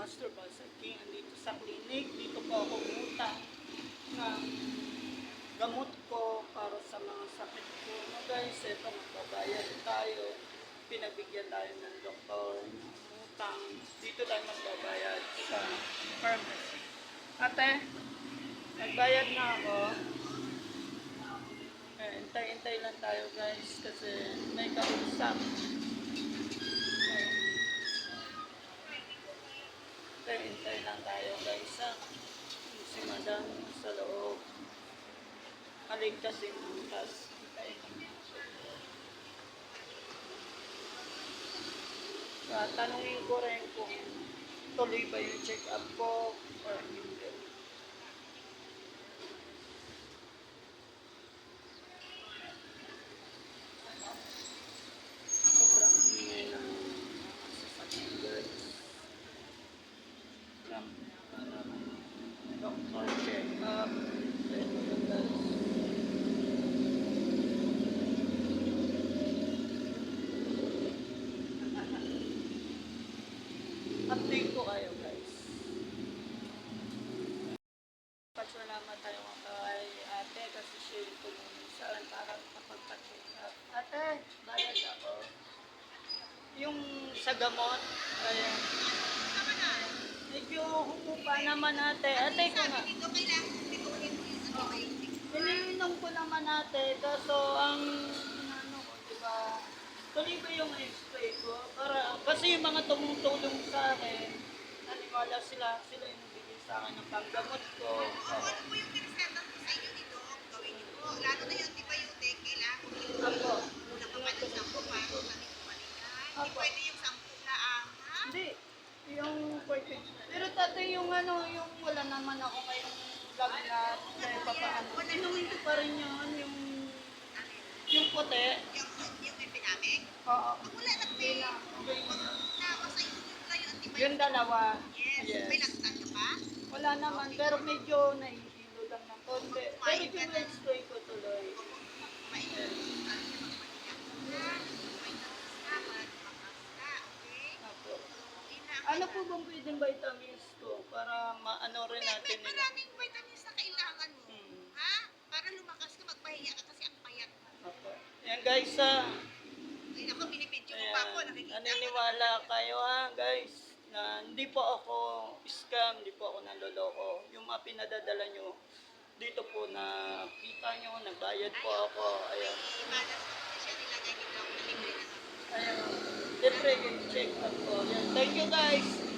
Master Balsam King andito sa clinic. Dito po ako umutang ng gamot ko para sa mga sakit ko. No guys, ito magbabayad tayo. Pinabigyan tayo ng doktor ng utang. Dito tayo magbabayad sa pharmacy. Ate, nagbayad na ako. Eh, intay-intay lang tayo guys kasi may kausap. Intay-intay lang tayo guys ha. Yung Si madam sa loob. Maligtas yung butas. Lang. Ah, ko rin kung tuloy ba yung check-up ko or hindi. Sobrang ingay ng sasakyan para may doctor check-up. Ito lang guys. Update ko kayo guys. Pasalamat tayo kay ate kasi siya yung tumulong sa akin para kapag-check up. Ate, bayad ako. Yung sa gamot, kaya medyo humupa naman ate. Ate ko nga. Yung antibiotic. Iniinom ko naman ate, kaso ang ano ko, di ba, tuloy ba yung x-ray ko? Yung mga tumutulong sa akin, naniwala sila, sila yung nagbigay sa akin ng panggamot ko. Ano po yung pinasentang ko sa inyo dito? Gawin niyo po. Lalo na yung antibiotic, kailangan ko yung Ako, una pa man yung sampo para kung saan ito balikan. Hindi Apo. pwede yung sampo lang, ha? hindi, yung perfect. Pero tatay, yung ano, yung wala naman ako ngayong lagnat, kaya papaano. Inumin ko pa rin yun, yung, yung puti. Yung. Oo. Wala okay lang antibiotic. Yung dalawa, Yes. yes. May laksan ka pa? Wala naman, pero medyo nahihilo lang ng konti. Pero yung x-ray ko tuloy. May Apo. Ano po bang pwedeng vitamins ko para maano rin natin May nila? maraming vitamins na kailangan mo. Hmm. Ha? Para lumakas ka, magpahinga ka kasi ang payat. Apo. Yan guys ah. Ay naku, binibidyo ko pa ako, Ayan. nakikita ko. Naniniwala kayo ha guys na hindi po ako scam, hindi po ako nanloloko. Yung mga pinadadala nyo, dito po na kita nyo, nagbayad po ako. Ayan. Ko. Libre yung check up ko. Yan. Thank you guys.